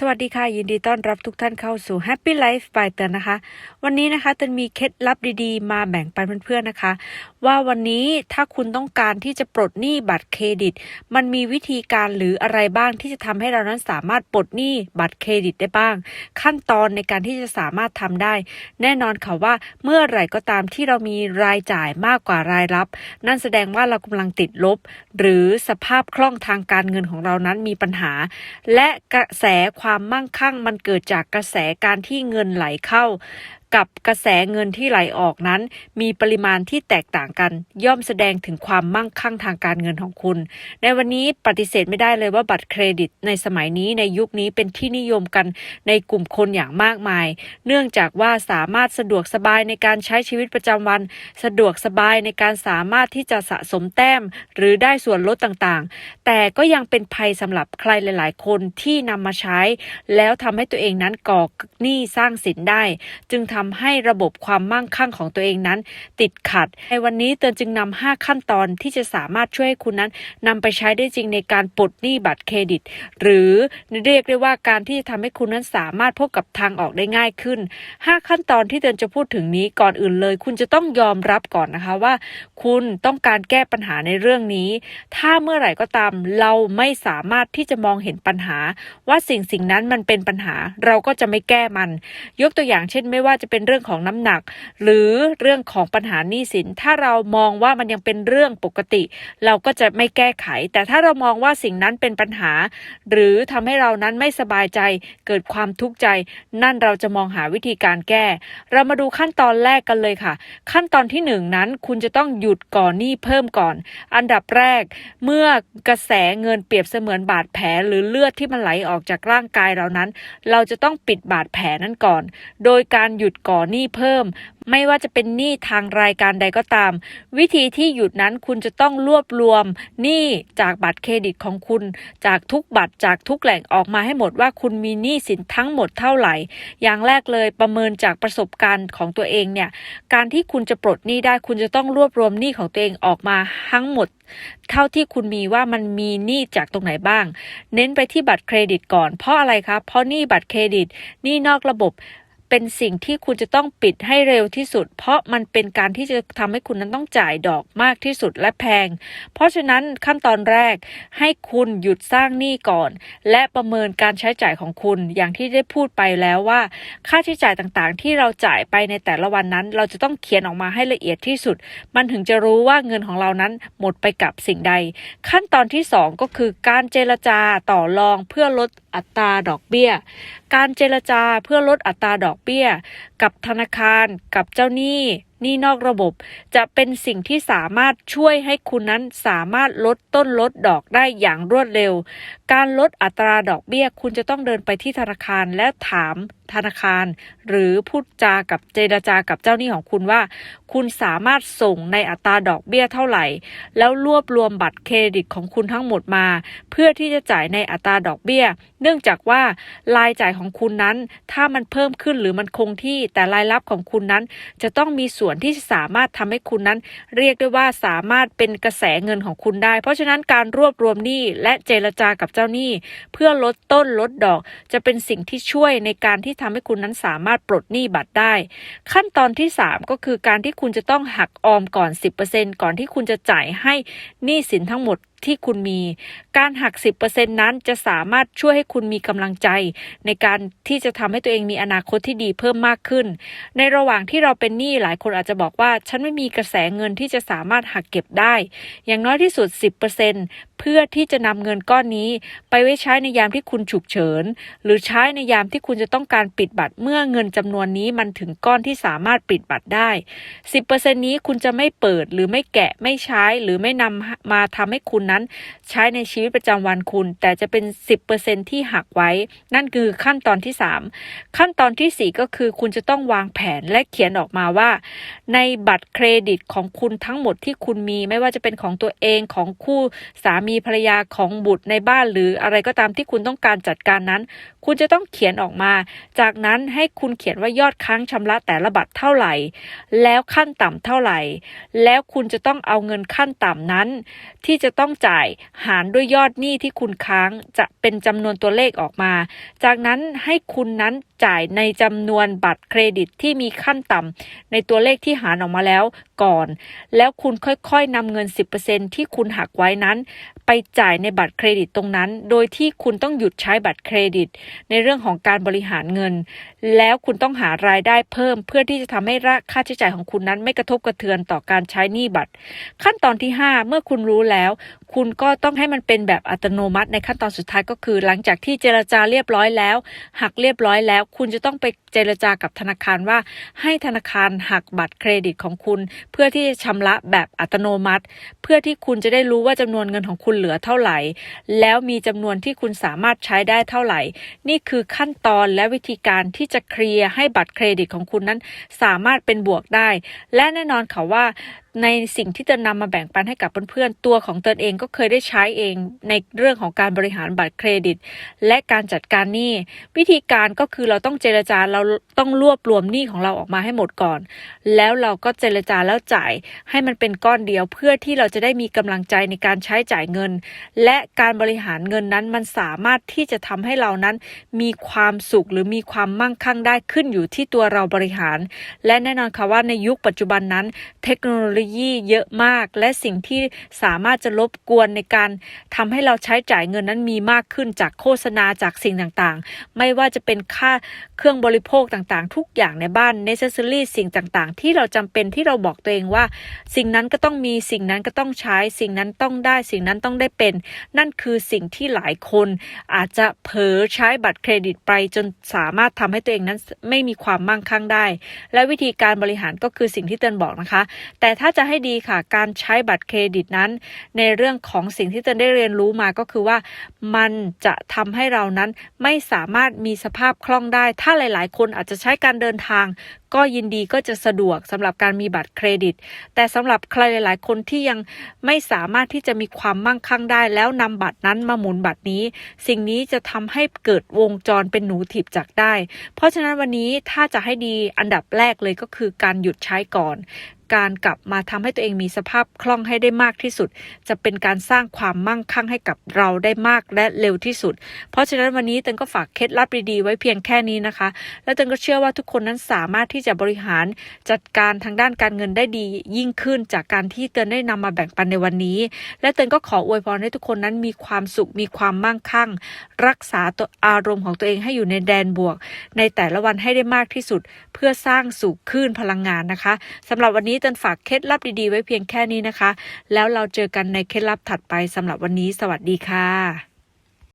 สวัสดีค่ะ ยินดีต้อนรับทุกท่านเข้าสู่ Happy Life by เตือนนะคะ วันนี้นะคะเตือนมีเคล็ดลับดีๆ มาแบ่งปันเพื่อนๆนะคะ ว่าวันนี้ถ้าคุณต้องการที่จะปลดหนี้บัตรเครดิต มันมีวิธีการหรืออะไรบ้างที่จะทำให้เรานั้นสามารถปลดหนี้บัตรเครดิตได้บ้าง ขั้นตอนในการที่จะสามารถทำได้ แน่นอนค่ะว่าเมื่อไหร่ก็ตามที่เรามีรายจ่ายมากกว่ารายรับ นั่นแสดงว่าเรากำลังติดลบ หรือสภาพคล่องทางการเงินของเรานั้นมีปัญหา และกระแสความมั่งคั่งมันเกิดจากกระแสการที่เงินไหลเข้า กับกระแสเงินที่ไหลออกนั้น มีปริมาณที่แตกต่างกัน ย่อมแสดงถึงความมั่งคั่งทางการเงินของคุณ ในวันนี้ปฏิเสธไม่ได้เลยว่าบัตรเครดิตในสมัยนี้ในยุคนี้เป็นที่นิยมกันในกลุ่มคนอย่างมากมาย เนื่องจากว่าสามารถสะดวกสบายในการใช้ชีวิตประจำวัน สะดวกสบายในการสามารถที่จะสะสมแต้ม หรือได้ส่วนลดต่างๆ แต่ก็ยังเป็นภัยสำหรับใครหลาย ๆ คนที่นำมาใช้ แล้วทำให้ตัวเองนั้นก่อหนี้สร้างสินได้ จึงทำให้ระบบความมั่งคั่งของตัวเองนั้น ติดขัด ในวันนี้เตือนจึงนำ5ขั้นตอนที่จะสามารถช่วยให้คุณนั้นนำไปใช้ได้จริงในการปลดหนี้บัตรเครดิต หรือเรียกได้ว่าการที่จะทำให้คุณนั้นสามารถพบกับทางออกได้ง่ายขึ้น 5 ขั้นตอนที่เตือนจะพูดถึงนี้ก่อนอื่นเลย คุณจะต้องยอมรับก่อนนะคะว่า คุณต้องการแก้ปัญหาในเรื่องนี้ ถ้าเมื่อไหร่ก็ตามเราไม่สามารถที่จะมองเห็นปัญหา ว่าสิ่งสิ่งนั้นมันเป็นปัญหา เราก็จะไม่แก้มัน ยกตัวอย่างเช่นไม่ว่าจะเป็นเรื่องของน้ำหนัก หรือเรื่องของปัญหาหนี้สิน ถ้าเรามองว่ามันยังเป็นเรื่องปกติ เราก็จะไม่แก้ไข แต่ถ้าเรามองว่าสิ่งนั้นเป็นปัญหา หรือทำให้เรานั้นไม่สบายใจ เกิดความทุกข์ใจ นั่นเราจะมองหาวิธีการแก้ เรามาดูขั้นตอนแรกกันเลยค่ะ ขั้นตอนที่หนึ่งนั้นคุณจะต้องหยุดก่อนหนี้เพิ่มก่อน อันดับแรก เมื่อกระแสเงินเปรียบเสมือนบาดแผลหรือเลือดที่มันไหลออกจากร่างกายเรานั้น เราจะต้องปิดบาดแผลนั้นก่อน โดยการหยุดก่อหนี้เพิ่ม ไม่ว่าจะเป็นหนี้ทางรายการใดก็ตาม วิธีที่หยุดนั้นคุณจะต้องรวบรวมหนี้จากบัตรเครดิตของคุณ จากทุกบัตรจากทุกแหล่งออกมาให้หมดว่าคุณมีหนี้สินทั้งหมดเท่าไหร่ อย่างแรกเลยประเมินจากประสบการณ์ของตัวเองเนี่ยการที่คุณจะปลดหนี้ได้คุณจะต้องรวบรวมหนี้ของตัวเองออกมาทั้งหมด เท่าที่คุณมีว่ามันมีหนี้จากตรงไหนบ้าง เน้นไปที่บัตรเครดิตก่อนเพราะอะไรครับเพราะหนี้บัตรเครดิตหนี้นอกระบบ เป็นสิ่งที่คุณจะต้องปิดให้เร็วที่สุด เพราะมันเป็นการที่จะทำให้คุณนั้นต้องจ่ายดอกมากที่สุดและแพง เพราะฉะนั้นขั้นตอนแรกให้คุณหยุดสร้างหนี้ก่อน และประเมินการใช้จ่ายของคุณอย่างที่ได้พูดไปแล้วว่า ค่าใช้จ่ายต่างๆ ที่เราจ่ายไปในแต่ละวันนั้น เราจะต้องเขียนออกมาให้ละเอียดที่สุด มันถึงจะรู้ว่าเงินของเรานั้นหมดไปกับสิ่งใด ขั้นตอนที่สองก็คือการเจรจาต่อรองเพื่อลด อัตราดอกเบี้ย การเจรจาเพื่อลดอัตราดอกเบี้ย กับธนาคารกับเจ้าหนี้หนี้นอกระบบ จะเป็นสิ่งที่สามารถช่วยให้คุณนั้นสามารถลดต้นลดดอกได้อย่างรวดเร็ว การลดอัตราดอกเบี้ย คุณจะต้องเดินไปที่ธนาคารและถาม ธนาคาร หรือพูดจากับเจรจากับเจ้าหนี้ของคุณว่า คุณสามารถส่งในอัตราดอกเบี้ยเท่าไหร่ แล้วรวบรวมบัตรเครดิตของคุณทั้งหมดมา เพื่อที่จะจ่ายในอัตราดอกเบี้ย เนื่องจากว่ารายจ่ายของคุณนั้น ถ้ามันเพิ่มขึ้นหรือมันคงที่แต่รายรับของคุณนั้น จะต้องมีส่วนที่สามารถทำให้คุณนั้น เรียกได้ว่าสามารถเป็นกระแสเงินของคุณได้ เพราะฉะนั้นการรวบรวมหนี้และเจรจากับเจ้าหนี้ เพื่อลดต้นลดดอก จะเป็นสิ่งที่ช่วยในการที่ทำให้คุณนั้นสามารถปลดหนี้บัตรได้ ขั้นตอนที่ 3 ก็คือการที่คุณจะต้องหักออมก่อน 10%ก่อนที่คุณจะจ่ายให้หนี้สินทั้งหมดที่คุณมี การหัก 10%นั้นจะสามารถช่วยให้คุณมีกำลังใจ ในการที่จะทำให้ตัวเองมีอนาคตที่ดีเพิ่มมากขึ้น ในระหว่างที่เราเป็นหนี้หลายคนอาจจะบอกว่า ฉันไม่มีกระแสเงินที่จะสามารถหักเก็บได้ อย่างน้อยที่สุด 10%เพื่อที่จะนำเงินก้อนนี้ ไปไว้ใช้ในยามที่คุณฉุกเฉิน หรือใช้ในยามที่คุณจะต้องการปิดบัตรเมื่อเงินจำนวนนี้มันถึงก้อนที่สามารถปิดบัตรได้ 10%นี้คุณจะไม่เปิดหรือไม่แกะไม่ใช้หรือไม่นำมาทำให้คุณนั้นใช้ในชีวิตประจำวันคุณ แต่จะเป็น 10%ที่หักไว้ นั่นคือขั้นตอนที่ 3 ขั้นตอนทีสี่ 4 ก็คือคุณจะต้องวางแผนและเขียนออกมาว่า ในบัตรเครดิตของคุณทั้งหมดที่คุณมี ไม่ว่าจะเป็นของตัวเองของคู่สามีภรรยาของบุตรในบ้านหรืออะไรก็ตามที่คุณต้องการจัดการนั้น คุณจะต้องเขียนออกมา จากนั้นให้คุณเขียนว่ายอดค้างชำระแต่ละบัตรเท่าไหร่ แล้วขั้นต่ำเท่าไหร่ แล้วคุณจะต้องเอาเงินขั้นต่ำนั้น ที่จะต้องจ่ายหารด้วยยอดหนี้ที่คุณค้างจะเป็นจำนวนตัวเลขออกมา จากนั้นให้คุณนั้นจ่ายในจำนวนบัตรเครดิตที่มีขั้นต่ำในตัวเลขที่หารออกมาแล้วก่อน แล้วคุณค่อยๆนำเงิน 10%ที่คุณหักไว้นั้น ไปจ่ายในบัตรเครดิตตรงนั้น โดยที่คุณต้องหยุดใช้บัตรเครดิต ในเรื่องของการบริหารเงิน แล้วคุณต้องหารายได้เพิ่ม เพื่อที่จะทำให้ค่าใช้จ่ายของคุณนั้นไม่กระทบกระเทือนต่อการใช้หนี้บัตร ขั้นตอนที่ 5 เมื่อคุณรู้แล้ว คุณก็ต้องให้มันเป็นแบบอัตโนมัติในขั้นตอนสุดท้ายก็คือ หลังจากที่เจรจาเรียบร้อยแล้วหักเรียบร้อยแล้ว คุณจะต้องไปเจรจากับธนาคารว่า ให้ธนาคารหักบัตรเครดิตของคุณ เพื่อที่จะชำระแบบอัตโนมัติ เพื่อที่คุณจะได้รู้ว่าจำนวนเงินของคุณเหลือเท่าไหร่ แล้วมีจำนวนที่คุณสามารถใช้ได้เท่าไหร่ นี่คือขั้นตอนและวิธีการที่จะเคลียร์ให้บัตรเครดิตของคุณนั้น สามารถเป็นบวกได้ และแน่นอนค่ะว่า ในสิ่งที่จะนำมาแบ่งปันให้กับเพื่อนๆ ตัวของตนเองก็เคยได้ใช้เองในเรื่องของการบริหารบัตรเครดิต และการจัดการหนี้ วิธีการก็คือเราต้องเจรจาเราต้องรวบรวมหนี้ของเราออกมาให้หมดก่อน แล้วเราก็เจรจาแล้วจ่ายให้มันเป็นก้อนเดียวเพื่อที่เราจะได้มีกำลังใจในการใช้จ่ายเงิน และการบริหารเงินนั้นมันสามารถที่จะทำให้เรานั้นมีความสุขหรือมีความมั่งคั่งได้ขึ้นอยู่ที่ตัวเราบริหาร และแน่นอนค่ะว่าในยุคปัจจุบันนั้น เทคโนโลยีเยอะมาก และสิ่งที่สามารถจะลบกวนในการทำให้เราใช้จ่ายเงินนั้นมีมากขึ้นจากโฆษณาจากสิ่งต่างๆ ไม่ว่าจะเป็นค่าเครื่องบริโภคต่างๆ ทุกอย่างในบ้านเนเซอรี่สิ่งต่างๆ ที่เราจำเป็นที่เราบอกตัวเองว่า สิ่งนั้นก็ต้องมีสิ่งนั้นก็ต้องใช้ สิ่งนั้นต้องได้สิ่งนั้นต้องได้เป็น นั่นคือสิ่งที่หลายคนอาจจะเผลอใช้บัตรเครดิตไปจนสามารถทำให้ตัวเองนั้นไม่มีความมั่งคั่งได้ และวิธีการบริหารก็คือสิ่งที่เตือนบอกนะคะ แต่ถ้าจะให้ดีค่ะ การใช้บัตรเครดิตนั้น ในเรื่องของสิ่งที่เตนได้เรียนรู้มาก็คือว่ามันจะทำให้เรานั้นไม่สามารถมีสภาพคล่องได้ ถ้าหลาย ๆ คนอาจจะใช้การเดินทาง ก็ยินดีก็จะสะดวกสำหรับการมีบัตรเครดิต แต่สำหรับใครหลาย ๆ คนที่ยังไม่สามารถที่จะมีความมั่งคั่งได้ แล้วนำบัตรนั้นมาหมุนบัตรนี้ สิ่งนี้จะทำให้เกิดวงจรเป็นหนูถีบจักได้ เพราะฉะนั้นวันนี้ถ้าจะให้ดีอันดับแรกเลยก็คือการหยุดใช้ก่อน การกลับมาทำให้ตัวเองมีสภาพคล่องให้ได้มากที่สุด จะเป็นการสร้างความมั่งคั่งให้กับเราได้มากและเร็วที่สุด เพราะฉะนั้นวันนี้เตันก็ฝากเคล็ดลับดีๆไว้เพียงแค่นี้นะคะ และเตันก็เชื่อว่าทุกคนนั้นสามารถที่จะบริหารจัดการทางด้านการเงินได้ดียิ่งขึ้นจากการที่เตือนได้นำมาแบ่งปันในวันนี้ และเตือนก็ขออวยพรให้ทุกคนนั้นมีความสุขมีความมั่งคั่ง รักษาตัวอารมณ์ของตัวเองให้อยู่ในแดนบวก ในแต่ละวันให้ได้มากที่สุด เพื่อสร้างสู่คลื่นพลังงานนะคะสำหรับวันนี้เตือนฝากเคล็ดลับดีๆ ไว้เพียงแค่นี้นะคะ แล้วเราเจอกันในเคล็ดลับถัดไปสำหรับวันนี้ สวัสดีค่ะ